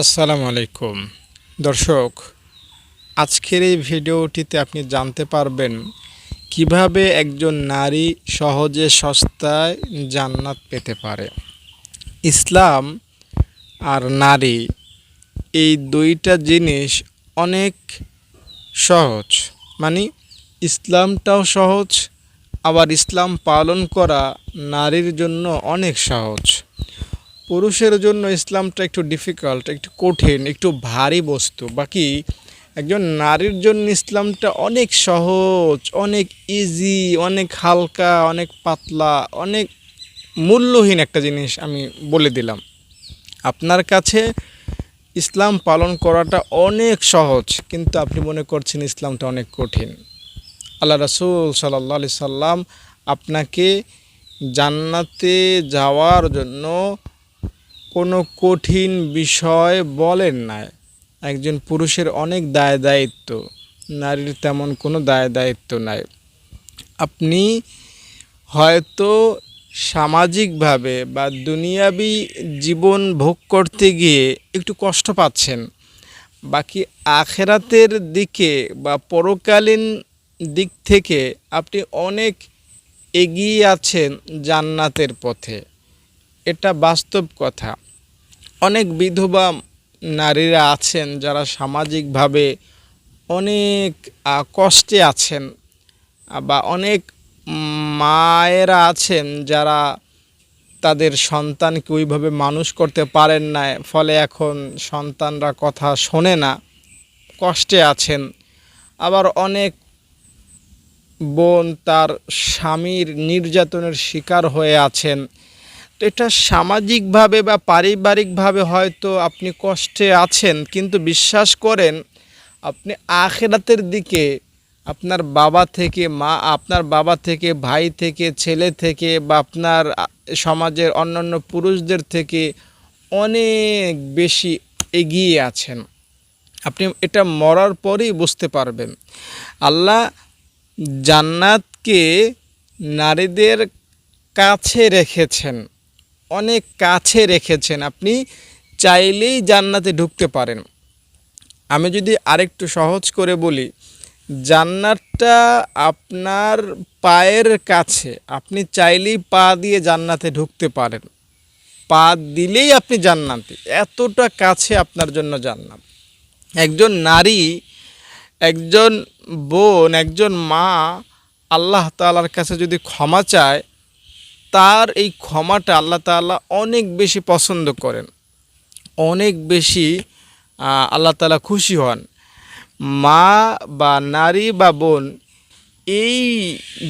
আসসালামু আলাইকুম। দর্শক, আজকের এই ভিডিওটিতে আপনি জানতে পারবেন কীভাবে একজন নারী সহজে সস্তায় জান্নাত পেতে পারে। ইসলাম আর নারী, এই দুইটা জিনিস অনেক সহজ। মানে ইসলামটাও সহজ, আবার ইসলাম পালন করা নারীর জন্য অনেক সহজ। পুরুষের জন্য ইসলামটা একটু ডিফিকাল্ট একটু কঠিন, একটু ভারী বস্তু। বাকি একজন নারীর জন্য ইসলামটা অনেক সহজ, অনেক ইজি অনেক হালকা, অনেক পাতলা, অনেক মূল্যহীন একটা জিনিস আমি বলে দিলাম। আপনার কাছে ইসলাম পালন করাটা অনেক সহজ, কিন্তু আপনি মনে করছেন ইসলামটা অনেক কঠিন। আল্লাহ রাসুল সাল্লাহ আলি সাল্লাম আপনাকে জান্নাতে যাওয়ার জন্য কোনো কঠিন বিষয় বলেন না। একজন পুরুষের অনেক দায় দায়িত্ব, নারীর তেমন কোনো দায় দায়িত্ব নাই। আপনি হয়তো সামাজিকভাবে বা দুনিয়াবি জীবন ভোগ করতে গিয়ে একটু কষ্ট পাচ্ছেন। বাকি আখেরাতের দিকে বা পরকালীন দিক থেকে আপনি অনেক এগিয়ে আছেন জান্নাতের পথে। এটা বাস্তব কথা। অনেক বিধবা নারীরা আছেন যারা সামাজিকভাবে অনেক কষ্টে আছেন বা অনেক মায়েরা আছেন যারা তাদের সন্তানকে ওইভাবে মানুষ করতে পারেন না ফলে এখন সন্তানরা কথা শোনে না, কষ্টে আছেন। আবার অনেক বোন তার স্বামীর নির্যাতনের শিকার হয়ে আছেন। এটা সামাজিকভাবে বা পারিবারিকভাবে হয়তো আপনি কষ্টে আছেন, কিন্তু বিশ্বাস করেন আপনি আখেরাতের দিকে আপনার বাবা থেকে, মা, আপনার বাবা থেকে, ভাই থেকে, ছেলে থেকে বা আপনার সমাজের অন্যান্য পুরুষদের থেকে অনেক বেশি এগিয়ে আছেন। আপনি এটা মরার পরেই বুঝতে পারবেন। আল্লাহ জান্নাতকে নারীদের কাছে রেখেছেন। অনেক কাছে রেখেছেন, আপনি চাইলেই জান্নাতে ঢুকতে পারেন। আমি যদি আরেকটু সহজ করে বলি, জান্নাতটা আপনার পায়ের কাছে, আপনি চাইলেই পা দিয়ে জান্নাতে ঢুকতে পারেন। পা দিলেই আপনি জান্নাতে, এতটা কাছে আপনার জন্য জান্নাত। একজন নারী, একজন বোন, একজন মা, আল্লাহ তালার কাছে যদি ক্ষমা চায় তার এই ক্ষমাটা আল্লাহ তাল্লাহ অনেক বেশি পছন্দ করেন। অনেক বেশি আল্লাহ তালা খুশি হন। মা বা নারী বা বোন এই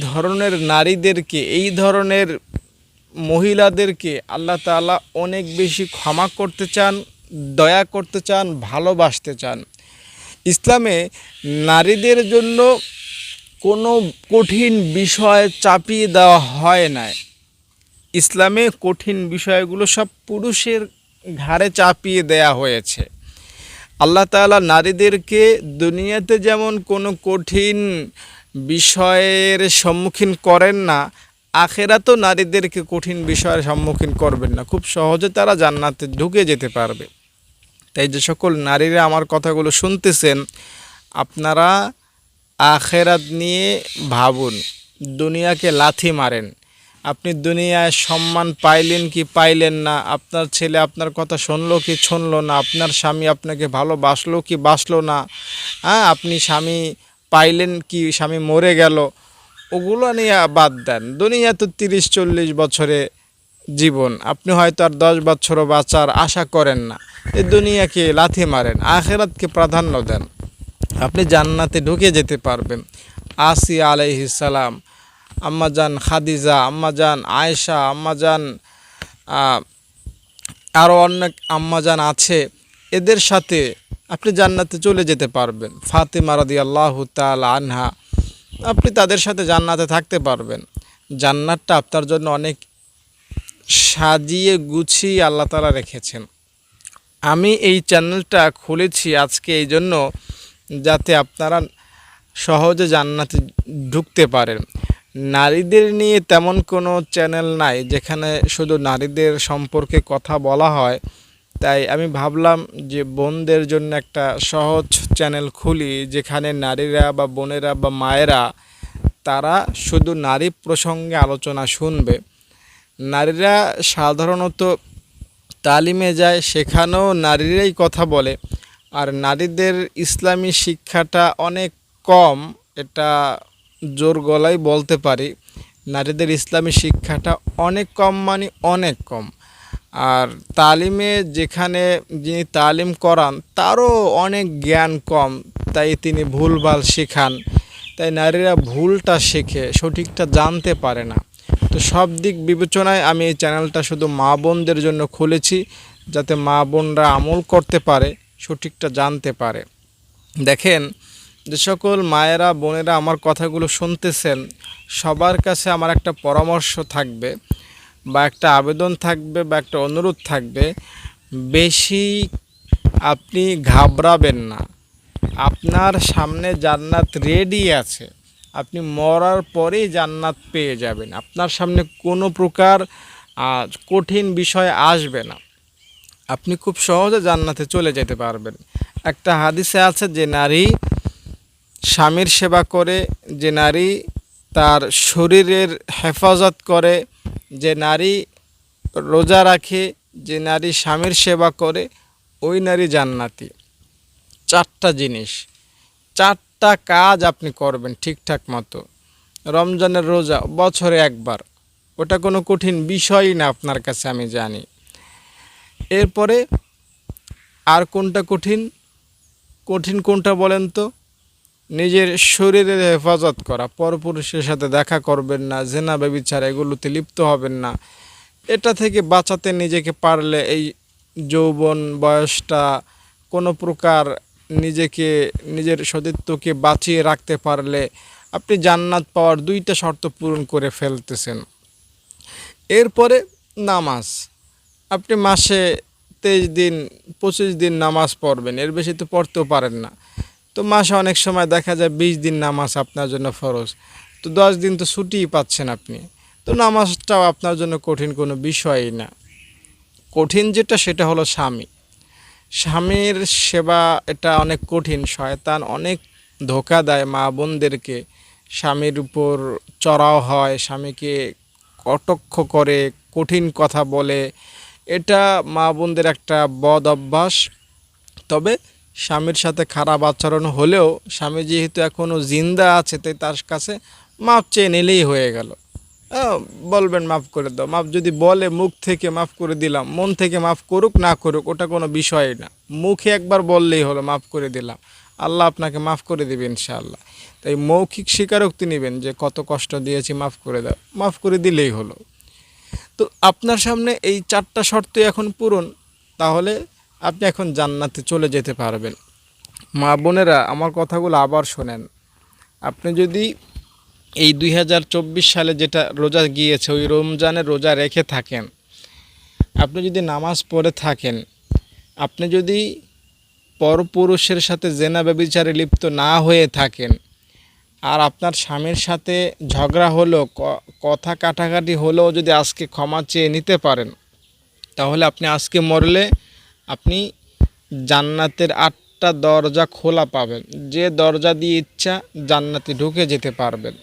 ধরনের নারীদেরকে, এই ধরনের মহিলাদেরকে আল্লাহ তালা অনেক বেশি ক্ষমা করতে চান, দয়া করতে চান, ভালোবাসতে চান। ইসলামে নারীদের জন্য কোনো কঠিন বিষয় চাপিয়ে দেওয়া হয় না ইসলামে কঠিন বিষয়গুলো সব পুরুষের ঘাড়ে চাপিয়ে দেয়া হয়েছে। আল্লাহ তালা নারীদেরকে দুনিয়াতে যেমন কোনো কঠিন বিষয়ের সম্মুখীন করেন না আখেরা তো নারীদেরকে কঠিন বিষয়ের সম্মুখীন করবেন না। খুব সহজে তারা জান্নাতে ঢুকে যেতে পারবে। তাই যে সকল নারীরা আমার কথাগুলো শুনতেছেন, আপনারা আখেরাত নিয়ে ভাবুন, দুনিয়াকে লাথি মারেন। আপনি দুনিয়ায় সম্মান পাইলেন কি পাইলেন না? আপনার ছেলে আপনার কথা শুনলো কি শুনলো না? আপনার স্বামী আপনাকে ভালোবাসলো কি বাসলো না? হ্যাঁ আপনি স্বামী পাইলেন কি স্বামী মরে গেল? ওগুলো নিয়ে বাদ দেন। দুনিয়া তো তিরিশ, চল্লিশ বছরে জীবন। আপনি হয়তো আর দশ বছরও বাঁচার আশা করেন না। এই দুনিয়াকে লাথি মারেন, আখেরাতকে প্রাধান্য দেন। আপনি জান্নাতে ঢুকে যেতে পারবেন। আসি আলাইহিসালাম আম্মাজান খাদিজা আম্মাজান আয়েশা আম্মাজান আরও অনেক আম্মাজান আছে। এদের সাথে আপনি জান্নাতে চলে যেতে পারবেন। ফাতেমা রাদি আল্লাহ তাল আনহা, আপনি তাদের সাথে জান্নাতে থাকতে পারবেন। জান্নাতটা আপনার জন্য অনেক সাজিয়ে গুছিয়ে আল্লাহ তালা রেখেছেন। আমি এই চ্যানেলটা খুলেছি আজকে এই জন্য যাতে আপনারা সহজে জান্নাতে ঢুকতে পারেন। নারীদের নিয়ে তেমন কোনো চ্যানেল নাই যেখানে শুধু নারীদের সম্পর্কে কথা বলা হয়। তাই আমি ভাবলাম যে বোনদের জন্য একটা সহজ চ্যানেল খুলি, যেখানে নারীরা বা বোনেরা বা মায়েরা, তারা শুধু নারী প্রসঙ্গে আলোচনা শুনবে। নারীরা সাধারণত তালিমে যায়, সেখানেও নারীরাই কথা বলে। আর নারীদের ইসলামী শিক্ষাটা অনেক কম, এটা জোর গলায় বলতে পারি, নারীদের ইসলামী শিক্ষাটা অনেক কম মানে অনেক কম। আর তালিমে যেখানে যিনি তালিম করান, তারও অনেক জ্ঞান কম, তাই তিনি ভুলভাল শেখান। তাই নারীরা ভুলটা শেখে, সঠিকটা জানতে পারে না। তো সব দিক বিবেচনায় আমি এই চ্যানেলটা শুধু মা বোনদের জন্য খুলেছি, যাতে মা বোনরা আমল করতে পারে, সঠিকটা জানতে পারে। দেখেন যে সকল মায়েরা, বোনেরা আমার কথাগুলো শুনতেছেন, সবার কাছে আমার একটা পরামর্শ থাকবে বা একটা আবেদন থাকবে বা একটা অনুরোধ থাকবে, বেশি আপনি ঘাবড়াবেন না। আপনার সামনে জান্নাত রেডি আছে। আপনি মরার পরেই জান্নাত পেয়ে যাবেন। আপনার সামনে কোনো প্রকার কঠিন বিষয় আসবে না। আপনি খুব সহজে জান্নাতে চলে যেতে পারবেন। একটা হাদিসে আছে যে, নারী স্বামীর সেবা করে যে নারী তার শরীরের হেফাজত করে, যে নারী রোজা রাখে, যে নারী স্বামীর সেবা করে, ওই নারী জান্নাতি। চারটা জিনিস। চারটা কাজ আপনি করবেন ঠিকঠাক মতো। রমজানের রোজা বছরে একবার। ওটা কোনো কঠিন বিষয়ই না আপনার কাছে, আমি জানি। এরপরে আর কোনটা কঠিন? কঠিন কোনটা বলেন তো? নিজের শরীরের হেফাজত করা, পরপুরুষের সাথে দেখা করবেন না, জেনা, ব্যবিচার এগুলোতে লিপ্ত হবেন না। এটা থেকে বাঁচাতে নিজেকে পারলে এই যৌবন বয়সটা কোনো প্রকার নিজেকে, নিজের সতীত্বকে বাঁচিয়ে রাখতে পারলে আপনি জান্নাত পাওয়ার দুইটা শর্ত পূরণ করে ফেলতেছেন। এরপরে নামাজ। আপনি মাসে তেইশ দিন, পঁচিশ দিন নামাজ পড়বেন, এর বেশি তো পড়তেও পারেন না। তো মাসে অনেক সময় দেখা যায় বিশ দিন নামাজ আপনার জন্য ফরজ। তো দশ দিন তো ছুটিই পাচ্ছেন আপনি। তো নামাজটাও আপনার জন্য কঠিন কোনো বিষয়ই না। কঠিন যেটা সেটা হলো স্বামী। স্বামীর সেবা এটা অনেক কঠিন, শয়তান অনেক ধোকা দেয় মা বোনদেরকে। স্বামীর উপর চড়াও হয়, স্বামীকে কটক্ষ করে, কঠিন কথা বলে। এটা মা বোনদের একটা বদ অভ্যাস। তবে স্বামীর সাথে খারাপ আচরণ হলেও স্বামী যেহেতু এখনও জিন্দা আছে, তাই তার কাছে মাপ চেয়ে নিলেই হয়ে গেল। বলবেন মাফ করে দাও। মাফ যদি বলে, মুখ থেকে মাফ করে দিলাম, মন থেকে মাফ করুক না করুক, ওটা কোনো বিষয় না। মুখে একবার বললেই হলো, মাফ করে দিলাম। আল্লাহ আপনাকে মাফ করে দেবে ইনশাআল্লাহ। তাই মৌখিক স্বীকারোক্তি নেবেন যে, কত কষ্ট দিয়েছি, মাফ করে দাও। মাফ করে দিলেই হলো। তো আপনার সামনে এই চারটা শর্তই এখন পূরণ। তাহলে আপনি এখন জান্নাতে চলে যেতে পারবেন। মা বোনেরা, আমার কথাগুলো আবার শোনেন। আপনি যদি এই দুই হাজার চব্বিশ সালে যেটা রোজা গিয়েছে, ওই রমজানের রোজা রেখে থাকেন, আপনি যদি নামাজ পড়ে থাকেন, আপনি যদি পরপুরুষের সাথে জেনা ব্যবিচারে লিপ্ত না হয়ে থাকেন, আর আপনার স্বামীর সাথে ঝগড়া হলো কথা কাটাকাটি হলেও যদি আজকে ক্ষমা চেয়ে নিতে পারেন, তাহলে আপনি আজকে মরলে আপনি জান্নাতের আটটা দরজা খোলা পাবেন। যে দরজা দিয়ে ইচ্ছা জান্নাতে ঢুকে যেতে পারবেন।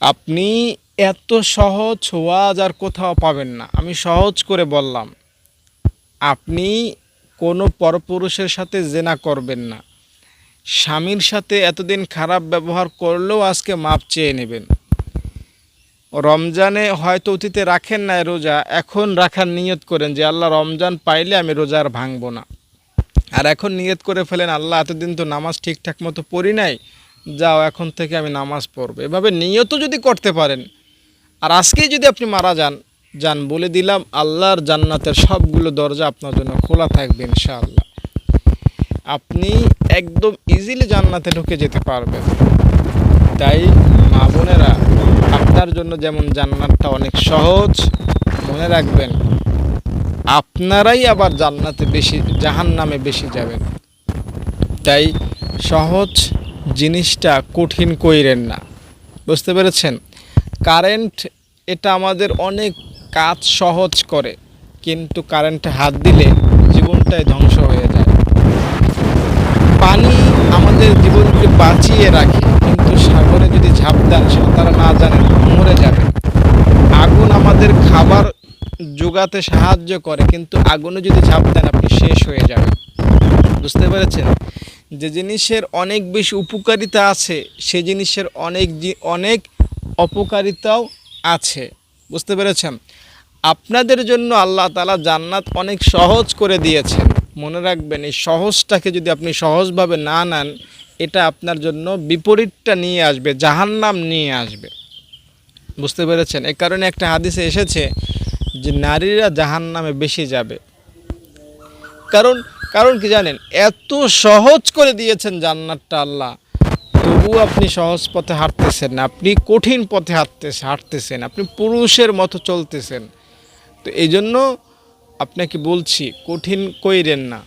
আপনি এত সহজ ওয়াজ আর কোথাও পাবেন না। আমি সহজ করে বললাম, আপনি কোনো পরপুরুষের সাথে জেনা করবেন না। স্বামীর সাথে এতদিন খারাপ ব্যবহার করলেও আজকে মাপ চেয়ে নেবেন। রমজানে হয়তো অতীতে রাখেন না রোজা, এখন রাখার নিয়ত করেন যে, আল্লাহ, রমজান পাইলে আমি রোজা আর ভাঙবো না। আর এখন নিয়ত করে ফেলেন, আল্লাহ, এতদিন তো নামাজ ঠিকঠাক মতো পড়ি নাই, যাও, এখন থেকে আমি নামাজ পড়ব। এভাবে নিয়ত যদি করতে পারেন, আর আজকেই যদি আপনি মারা যান যান, বলে দিলাম, আল্লাহর জান্নাতের সবগুলো দরজা আপনার জন্য খোলা থাকবে ইনশাআল্লাহ। আপনি একদম ইজিলি জান্নাতে ঢুকে যেতে পারবেন। তাই মা বোনেরা আপনার জন্য যেমন জান্নাতটা অনেক সহজ, মনে রাখবেন, আপনারাই আবার জান্নাতে বেশি, জাহান্নামে বেশি যাবেন। তাই সহজ জিনিসটা কঠিন কইরেন না। বুঝতে পেরেছেন? কারেন্ট এটা আমাদের অনেক কাজ সহজ করে, কিন্তু কারেন্টে হাত দিলে জীবনটাই ধ্বংস হয়ে যায়। পানি আমাদের জীবনকে বাঁচিয়ে রাখে। ঝাঁপ দেন সাঁতার না জানেন মরে যাবে। আগুন আমাদের খাবার যোগাতে সাহায্য করে, কিন্তু আগুনে যদি ঝাঁপ দেন আপনি শেষ হয়ে যাবেন। বুঝতে পেরেছেন? যে জিনিসের অনেক বেশি উপকারিতা আছে, সে জিনিসের অনেক অনেক অপকারিতাও আছে। বুঝতে পেরেছেন? আপনাদের জন্য আল্লাহ তালা জান্নাত অনেক সহজ করে দিয়েছেন। মনে রাখবেন, এই সহজটাকে যদি আপনি সহজভাবে না নেন, এটা আপনার জন্য বিপরীতটা নিয়ে আসবে, জাহান্নাম নিয়ে আসবে। বুঝতে পেরেছেন? এ কারণে একটা হাদিসে এসেছে যে, নারীরা জাহান্নামে বেশি যাবে। কারণ কারণ কি জানেন? এত সহজ করে দিয়েছেন জান্নাতটা আল্লাহ। তবু আপনি সহজ পথে হাঁটতেছেন না, আপনি কঠিন পথে হাঁটতেছে, হাঁটতেছেন, আপনি পুরুষের মতো চলতেছেন। তো এই জন্য আপনাকে বলছি, কঠিন কইরেন না।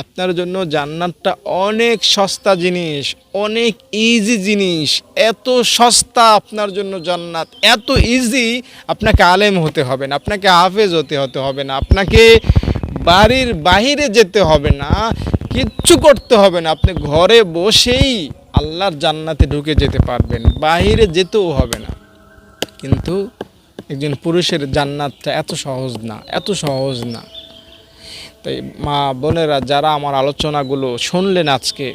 আপনার জন্য জান্নাতটা অনেক সস্তা জিনিস, অনেক ইজি জিনিস। এত সস্তা আপনার জন্য জান্নাত, এত ইজি আপনাকে আলেম হতে হবে না, আপনাকে হাফেজ হতে হতে হবে না, আপনাকে বাড়ির বাইরে যেতে হবে না, কিচ্ছু করতে হবে না। আপনি ঘরে বসেই আল্লাহর জান্নাতে ঢুকে যেতে পারবেন বাইরে যেতেও হবে না। কিন্তু একজন পুরুষের জান্নাতটা এত সহজ না, এত সহজ না। তাই মা বোনেরা যারা আমার আলোচনাগুলো শুনলেন আজকে,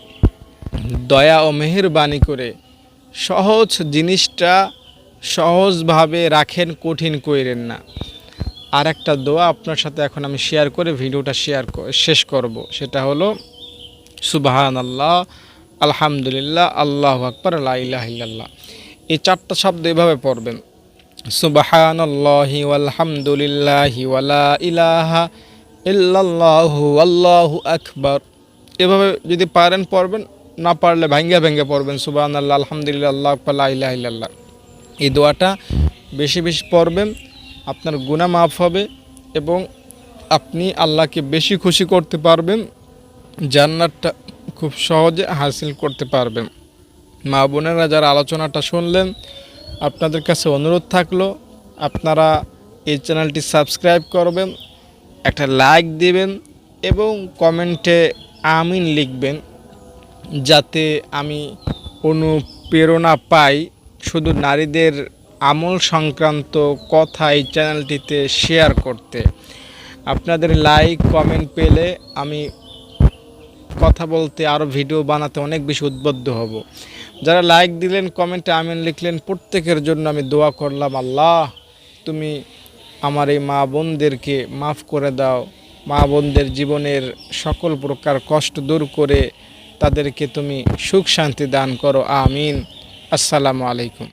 দয়া ও মেহেরবানি করে সহজ জিনিসটা সহজভাবে রাখেন, কঠিন কইরেন না। আর একটা দোয়া আপনার সাথে এখন আমি শেয়ার করে ভিডিওটা শেয়ার শেষ করব। সেটা হলো সুবাহান আল্লাহ আলহামদুলিল্লাহ, আল্লাহ আকবর আল্লাহ এই চারটা শব্দ এভাবে পড়বেন। সুবাহান আল্লাহি আলহামদুলিল্লাহি ওয়ালা ইলাহা ইল্লাল্লাহু আল্লাহু আকবার। এভাবে যদি পারেন পড়বেন, না পারলে ভাঙ্গা ভেঙ্গে পড়বেন সুবাহান আল্লাহ আলহামদুলিল্লাহ, আল্লাহ আকবর ইলাহ ইল্লাল্লাহ। এই দোয়াটা বেশি বেশি পড়বেন, আপনার গুণা মাফ হবে এবং আপনি আল্লাহকে বেশি খুশি করতে পারবেন, জান্নাতটা খুব সহজে হাসিল করতে পারবেন। মা বোনেরা যারা আলোচনাটা শুনলেন আপনাদের কাছে অনুরোধ থাকল, আপনারা এই চ্যানেলটি সাবস্ক্রাইব করবেন, একটা লাইক দিবেন এবং কমেন্টে আমিন লিখবেন, যাতে আমি অনুপ্রেরণা পাই। শুধু নারীদের আমল সংক্রান্ত কথা এই চ্যানেলটিতে শেয়ার করতে। আপনাদের লাইক, কমেন্ট পেলে আমি কথা বলতে আরও ভিডিও বানাতে অনেক বেশি উদ্বুদ্ধ হব। যারা লাইক দিলেন কমেন্টে আমিন লিখলেন, প্রত্যেকের জন্য আমি দোয়া করলাম, আল্লাহ, তুমি আমার এই মা বোনদেরকে মাফ করে দাও। মা বোনদের জীবনের সকল প্রকার কষ্ট দূর করে তাদেরকে তুমি সুখ শান্তি দান করো, আমিন। আসসালামু আলাইকুম।